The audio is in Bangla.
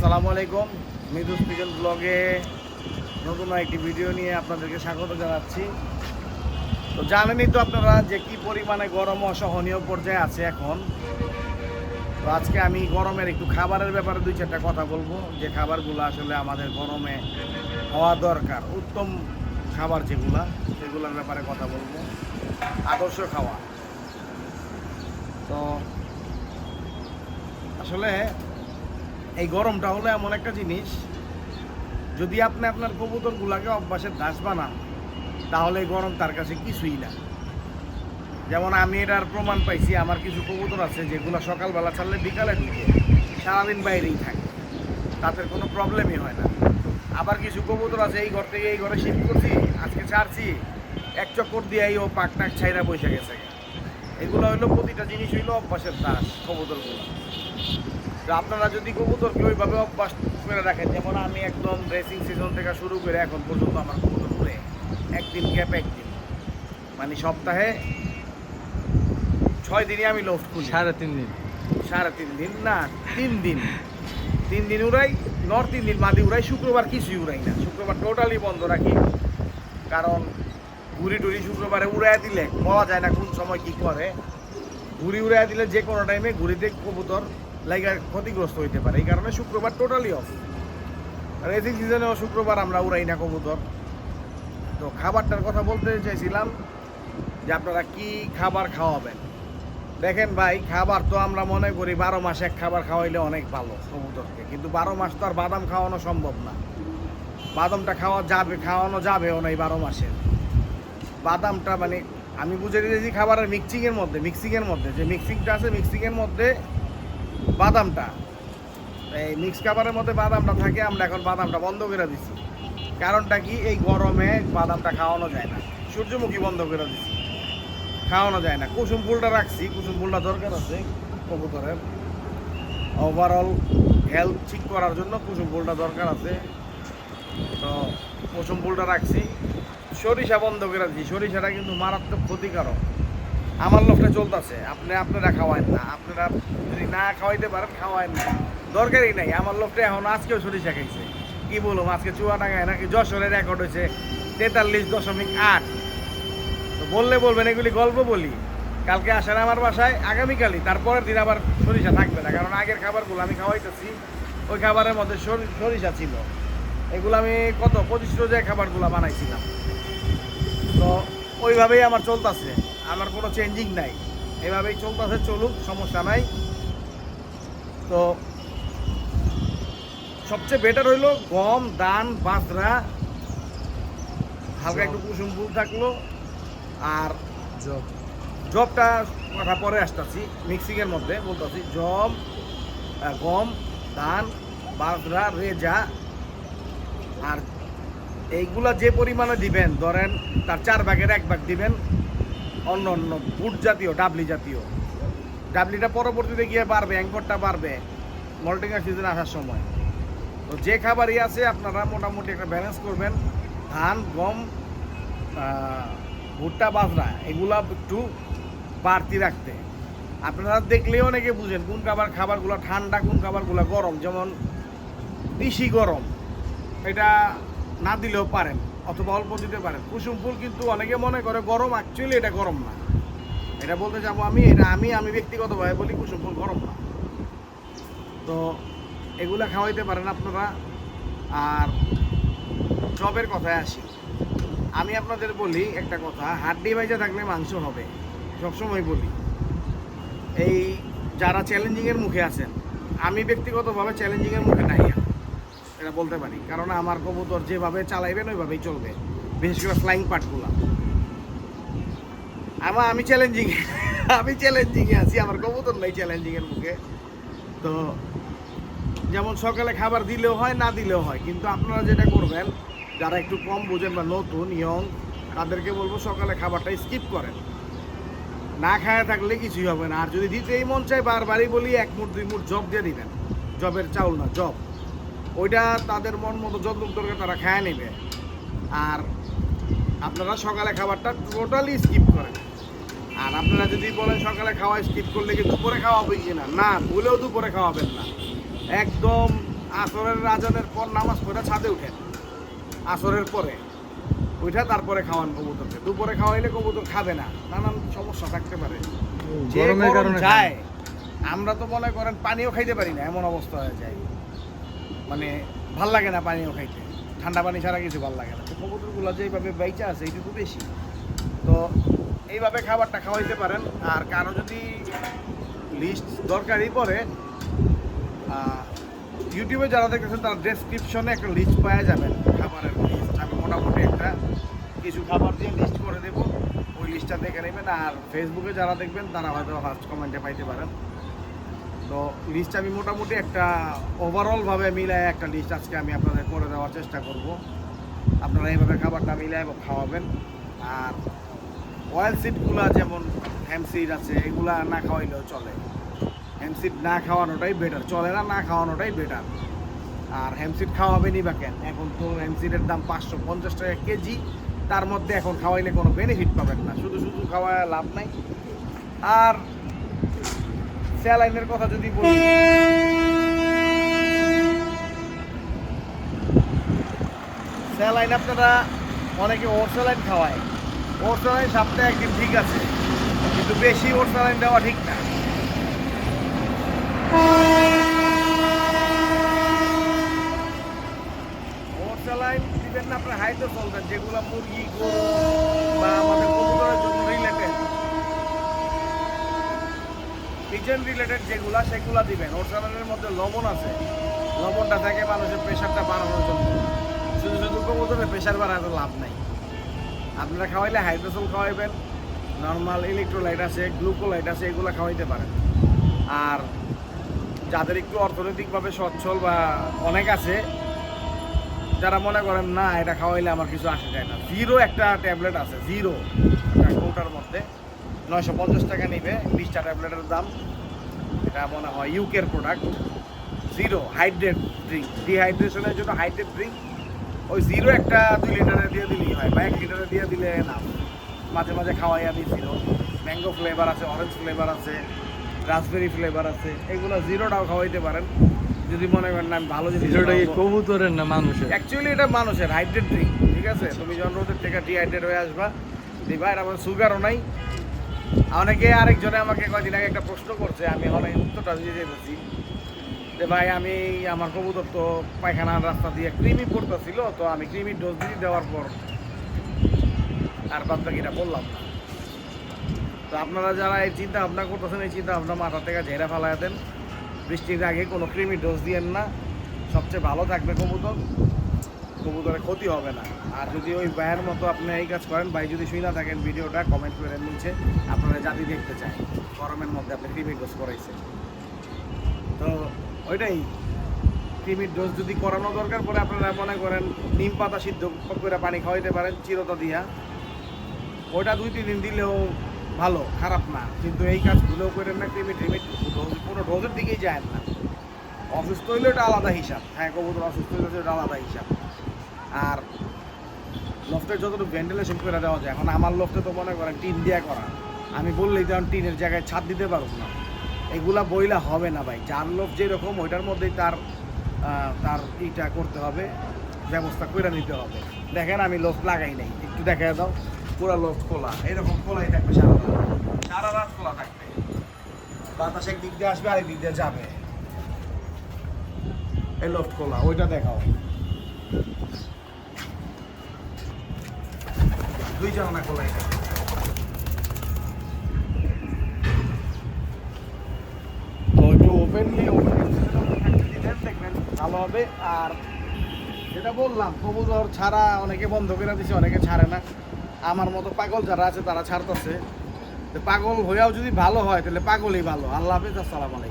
আসসালামু আলাইকুম। মৃদুস পিজন ব্লগে নতুন একটি ভিডিও নিয়ে আপনাদেরকে স্বাগত জানাচ্ছি। তো জানেনই তো আপনারা যে কি পরিমাণে গরম অসহনীয় পর্যায়ে আছে এখন। তো আজকে আমি গরমের একটু খাবারের ব্যাপারে দুই চারটা কথা বলব। যে খাবারগুলো আসলে আমাদের গরমে হওয়া দরকার, উত্তম খাবার যেগুলা, সেগুলোর ব্যাপারে কথা বলব। আদর্শ খাওয়া। তো আসলে এই গরমটা হলো এমন একটা জিনিস, যদি আপনি আপনার কবুতরগুলাকে অভ্যাসের দাস বানান, তাহলে এই গরম তার কাছে কিছুই না। যেমন আমি এটার প্রমাণ পাইছি, আমার কিছু কবুতর আছে যেগুলো সকালবেলা ছাড়লে বিকালের দিকে সারাদিন বাইরেই থাকে, তাদের কোনো প্রবলেমই হয় না। আবার কিছু কবুতর আছে, এই ঘর থেকে এই ঘরে শিফট করছি, আজকে ছাড়ছি, এক চক্কর দিয়ে ও পাক টাক ছাইরা বসে গেছে। এগুলো হইল প্রতিটা জিনিস হইল অভ্যাসের দাস কবুতরগুলো। তো আপনারা যদি কবুতরকে ওইভাবে অভ্যাস করে রাখেন যেমন আমি একদম ড্রেসিং সিজন থেকে শুরু করে এখন পর্যন্ত আমার কবুতর ঘুরে একদিন গ্যাপ একদিন। মানে সপ্তাহে ছয় দিনই আমি লোফট খুলি। সাড়ে তিন দিন। সাড়ে তিন দিন না তিন দিন। তিন দিন উড়াই নর তিন দিন মাদি উড়াই শুক্রবার কিছুই উড়াই না। শুক্রবার টোটালি বন্ধ রাখি। কারণ ঘুরি টুরি শুক্রবারে উড়াই দিলে বলা যায় না কোন সময় কি করে। ঘুরি উড়াই দিলে যে কোনো টাইমে ঘুরিতে কবুতর লাইগা ক্ষতিগ্রস্ত হইতে পারে। এই কারণে শুক্রবার টোটালি অফ রেসিং সিজনেও শুক্রবার আমরা উড়াই না কবুতর। তো খাবারটার কথা বলতে চাইছিলাম যে আপনারা কি খাবার খাওয়াবেন? দেখেন ভাই, খাবার তো আমরা মনে করি বারো মাস এক খাবার খাওয়াইলে অনেক ভালো কবুতরকে। কিন্তু বারো মাস তো আর বাদাম খাওয়ানো সম্ভব না। বাদামটা খাওয়া যাবে, খাওয়ানো যাবেও না এই বারো মাসের বাদামটা মানে আমি বুঝে দিয়েছি খাবারের মিক্সিংয়ের মধ্যে মিক্সিংয়ের মধ্যে। যে মিক্সিংটা আছে মিক্সিংয়ের মধ্যে বাদামটা। এই মিক্স খাবারের মধ্যে বাদামটা থাকে, আমরা এখন বাদামটা বন্ধ করে দিছি কারণটা কি? এই গরমে বাদামটা খাওয়ানো যায় না। সূর্যমুখী বন্ধ করে দিচ্ছি। খাওয়ানো যায় না। কুসুম ফুলটা রাখছি। কুসুম ফুলটা দরকার আছে কবুতরের। ওভারঅল হেলথ ঠিক করার জন্য কুসুম ফুলটা দরকার আছে। তো কুসুম ফুলটা রাখছি। সরিষা বন্ধ করে দিচ্ছি। সরিষাটা কিন্তু মারাত্মক ক্ষতিকারক। আমার লোকটা চলতেছে আপনি আপনারা খাওয়ায়েন না। আপনারা যদি না খাওয়াইতে পারেন খাওয়ায়েন না। দরকারই নাই। আমার লোকটা এখন আজকেও সরিষা খাইছে। কি বলুম আজকে চুয়াডাঙ্গায় নাকি? যশোরের রেকর্ড হয়েছে তেতাল্লিশ দশমিক আট। তো বললে বলবেন, এগুলি গল্প বলি। কালকে আসেন আমার বাসায়, আগামীকালই। তারপরের দিন আবার সরিষা থাকবে না। কারণ আগের খাবারগুলো আমি খাওয়াইতেছি, ওই খাবারের মধ্যে সরি- সরিষা ছিল। এগুলো আমি কত? পঁচিশ রোজায় খাবারগুলো বানাইছিলাম। তো ওইভাবেই আমার চলতেছে। আমার কোনো চেঞ্জিং নাই। এভাবেই চলতেছে চলুক সমস্যা নাই। তো সবচেয়ে বেটার হইল গম ধান বাজরা। হালকা একটু কুসুম ফুল থাকল। আর জব। জবটা কথা পরে আসতেছি মিক্সিংয়ের মধ্যে বলতেছি জব গম ধান বাজরা রেজা। আর এইগুলা যে পরিমাণে দিবেন ধরেন তার চার ভাগের এক ভাগ দিবেন অন্য অন্য বুট জাতীয়, ডাবলি জাতীয়। ডাবলিটা পরবর্তীতে গিয়ে বাড়বে, অ্যাঙ্করটা বাড়বে মল্টিংয়ের সিজন আসার সময়। তো যে খাবারই আছে, আপনারা মোটামুটি একটা ব্যালেন্স করবেন। ধান, গম ভুট্টা, বাজরা, এগুলা একটু বাড়তি রাখতে। আপনারা দেখলেও অনেকে বুঝেন কোন খাবার, খাবারগুলো ঠান্ডা, কোন খাবারগুলো গরম। যেমন বেশি গরম, এটা না দিলেও পারেন। অথবা অল্প দিতে পারেন কুসুম ফুল কিন্তু অনেকে মনে করে গরম অ্যাকচুয়ালি এটা গরম না। এটা বলতে যাব আমি, এটা আমি আমি ব্যক্তিগতভাবে বলি কুসুম ফুল গরম না। তো এগুলা খাওয়াইতে পারেন আপনারা। আর জবের কথায় আসি। আমি আপনাদের বলি একটা কথা, হাড্ডি বাইজা থাকলে মাংস হবে, সবসময় বলি। এই যারা চ্যালেঞ্জিংয়ের মুখে আছেন, আমি ব্যক্তিগতভাবে চ্যালেঞ্জিংয়ের মুখে নাই। এটা বলতে পারি। কারণ আমার কবুতর যেভাবে চালাইবেন, ওইভাবেই চলবে। বিশেষ করে ফ্লাইং পার্টগুলো আমার আমি চ্যালেঞ্জিং আমি চ্যালেঞ্জিংয়ে আছি, আমার কবুতর নাই চ্যালেঞ্জিংয়ের মুখে। তো, যেমন সকালে খাবার দিলেও হয়, না দিলেও হয়। কিন্তু আপনারা যেটা করবেন, যারা একটু কম বোঝেন বা নতুন ইয়ং তাদেরকে বলব সকালে খাবারটা স্কিপ করেন। না খায় থাকলে কিছুই হবে না। আর যদি দিতেই মন চায়, বারবারই বলি, এক মুঠ, দুই মুঠ জব দিয়ে দিবেন। জবের চাউল না জব ওইটা তাদের মন মতো যতটুকু দরকার তারা খায় নেবে। আর আপনারা সকালে খাবারটা টোটালি স্কিপ করেন। আর আপনারা যদি বলেন সকালে খাওয়া স্কিপ করলে কি দুপুরে খাওয়াবে কি না না ভুলেও দুপুরে খাওয়াবেন না। একদম আসরের রাজনের পর নামাজ পড়ে ছাদে উঠেন। আসরের পরে ওইটা তারপরে খাওয়ান কবুতরকে। দুপুরে খাওয়াইলে কবুতর খাবে না। নানান সমস্যা থাকতে পারে। যে যায় আমরা তো মনে করেন পানিও খাইতে পারি না এমন অবস্থা হয়ে যায়। মানে ভালো লাগে না পানিও খাইতে। ঠান্ডা পানি ছাড়া কিছু ভালো লাগে না। তো কবুতরগুলো যেইভাবে বাইচা আছে, এইটুকু বেশি। তো এইভাবে খাবারটা খাওয়াইতে পারেন। আর কারও যদি লিস্ট দরকারই পড়ে ইউটিউবে যারা দেখতেছেন, তার ডেসক্রিপশনে একটা লিস্ট পাওয়া যাবেন খাবারের লিস্ট আমি মোটামুটি একটা কিছু খাবার দিয়ে লিস্ট করে দেবো। ওই লিস্টটা দেখে নেবেন। আর ফেসবুকে যারা দেখবেন, তারা হয়তো ফার্স্ট কমেন্টে পাইতে পারেন। তো লিস্ট আমি মোটামুটি একটা ওভারঅলভাবে মিলায় একটা লিস্ট আজকে আমি আপনাদের করে দেওয়ার চেষ্টা করব। আপনারা এইভাবে খাবারটা মিলায় খাওয়াবেন। আর অয়েল সিডগুলো যেমন হ্যামসিড আছে, এগুলা না খাওয়াইলেও চলে। হ্যামসিড না খাওয়ানোটাই বেটার চলে না না খাওয়ানোটাই বেটার আর হ্যামসিড খাওয়াবেনই বা কেন? এখন তো হ্যামসিডের দাম পাঁচশো পঞ্চাশ টাকা কেজি, তার মধ্যে এখন খাওয়াইলে কোনো বেনিফিট পাবেন না। শুধু শুধু খাওয়ায় লাভ নাই। আর স্যালাইনের কথা যদি বলি। স্যালাইন আপনারা অনেকে ওর স্যালাইন খাওয়ায়। ওর স্যালাইন সপ্তাহে একদিন ঠিক আছে, কিন্তু বেশি ওর স্যালাইন দেওয়া ঠিক না। ওর স্যালাইন দিবেন না, আপনার হাইতে চলবেন, যেগুলো মুরগি, গরু বা আমাদের কবুতরের জন্য রিলেটেড কিচেন রিলেটেড যেগুলা, সেগুলা দিবেন। ওর স্যালাইনের মধ্যে লবণ আছে। লবণটা থাকে মানুষের প্রেশারটা বাড়ানোর জন্য। শুধু শুধু কবুতরের প্রেশার বাড়াতে লাভ নাই। আপনারা খাওয়াইলে হাইড্রোসল খাওয়াইবেন নর্মাল ইলেকট্রোলাইট আছে গ্লুকোলাইট আছে, এগুলো খাওয়াইতে পারেন। আর যাদের একটু অর্থনৈতিকভাবে সচ্ছল বা অনেক আছে, যারা মনে করেন, না, এটা খাওয়াইলে আমার কিছু আসে যায় না। জিরো একটা ট্যাবলেট আছে জিরো কৌটার মধ্যে। নয়শো পঞ্চাশ টাকা নিবে বিশটা ট্যাবলেটের দাম। এটা মনে হয় ইউকের প্রোডাক্ট জিরো হাইড্রেট ড্রিঙ্ক ডিহাইড্রেশনের জন্য হাইড্রেট ড্রিঙ্ক ওই জিরো একটা দুই লিটারে দিয়ে দিলেই হয় বা এক লিটারে দিয়ে দিলে না। মাঝে মাঝে খাওয়াই আমি জিরো ম্যাঙ্গো ফ্লেভার আছে অরেঞ্জ ফ্লেভার আছে রাসবেরি ফ্লেভার আছে। এগুলো জিরোটাও খাওয়াইতে পারেন। যদি মনে করেন না আমি ভালো জিনিস কবুতরের না মানুষের? অ্যাকচুয়ালি এটা মানুষের হাইড্রেট ড্রিঙ্ক ঠিক আছে? তুমি যখন রোদের থেকে ডিহাইড্রেট হয়ে আসবা দিবা এটা আমার সুগারও নাই। অনেকে আরেকজনে আমাকে কয়দিন আগে একটা প্রশ্ন করছে, আমি অনেক উত্তরটা দিয়ে দিয়েছি যে ভাই, আমি আমার কবুতর তো পায়খানার রাস্তা দিয়ে ক্রিমি পড়তেছিল, তো আমি ক্রিমির ডোজ দিয়ে দেওয়ার পর আর বাদ বাকিটা বললাম না। তো আপনারা যারা এই চিন্তা ভাবনা করতেছেন, এই চিন্তা ভাবনা মাথা থেকে ঝেড়ে ফেলায় দেন। বৃষ্টির আগে কোনো ক্রিমি ডোজ দিয়েন না। সবচেয়ে ভালো থাকবে কবুতর। কবুতরের ক্ষতি হবে না। আর যদি ওই ভাইয়ের মতো আপনি এই কাজ করেন, ভাই যদি শুই না থাকেন ভিডিওটা কমেন্ট করে নিচে আপনারা জাতি দেখতে চায়। গরমের মধ্যে আপনি ক্রিমি ডোজ করাইছেন। তো ওইটাই। ক্রিমির ডোজ যদি করানো দরকার পরে আপনারা মনে করেন, নিম পাতা সিদ্ধ করে পানি খাওয়াইতে পারেন, চিরতা দিয়া। ওইটা দুই, তিন দিন দিলেও ভালো, খারাপ না। কিন্তু এই কাজগুলোও করেন না ক্রিমি ট্রিমি ডোজ কোনো ডোজের দিকেই যায় না। অসুস্থ হইলে ওটা আলাদা হিসাব। হ্যাঁ কবুতর অসুস্থ হইলে ওটা আলাদা হিসাব। আর লফটের যতটুকু ভেন্টিলেশন করে দেওয়া যায়, এখন আমার লফটে তো মনে করেন টিন দিয়া করা। আমি বললেই তো টিনের জায়গায় ছাদ দিতে পারব না। এগুলা বইলা হবে না ভাই। যার লোভ যেরকম, ওইটার মধ্যেই তার তার ইটা করতে হবে, ব্যবস্থা করে নিতে হবে। দেখেন আমি লোভ লাগাই নাই। একটু দেখা দাও। পুরো লোভ খোলা। এরকম খোলাই থাকবে সারা রাত। সারা রাত খোলা থাকবে। বাতাস এক দিক দিয়ে আসবে আরেক দিক দিয়ে যাবে। এই লোভ খোলা। ওইটা দেখাও। দুই তো একটু ওপেনলি দেখবেন ভালো হবে। আর যেটা বললাম কবুতর ছাড়া অনেকে বন্ধ করে দিছে অনেকে ছাড়ে না। আমার মতো পাগল যারা আছে তারা ছাড়তেছে। পাগল হয়েও যদি ভালো হয় তাহলে পাগলই ভালো। আল্লাহ হাফিজ আসসালামু আলাইকুম।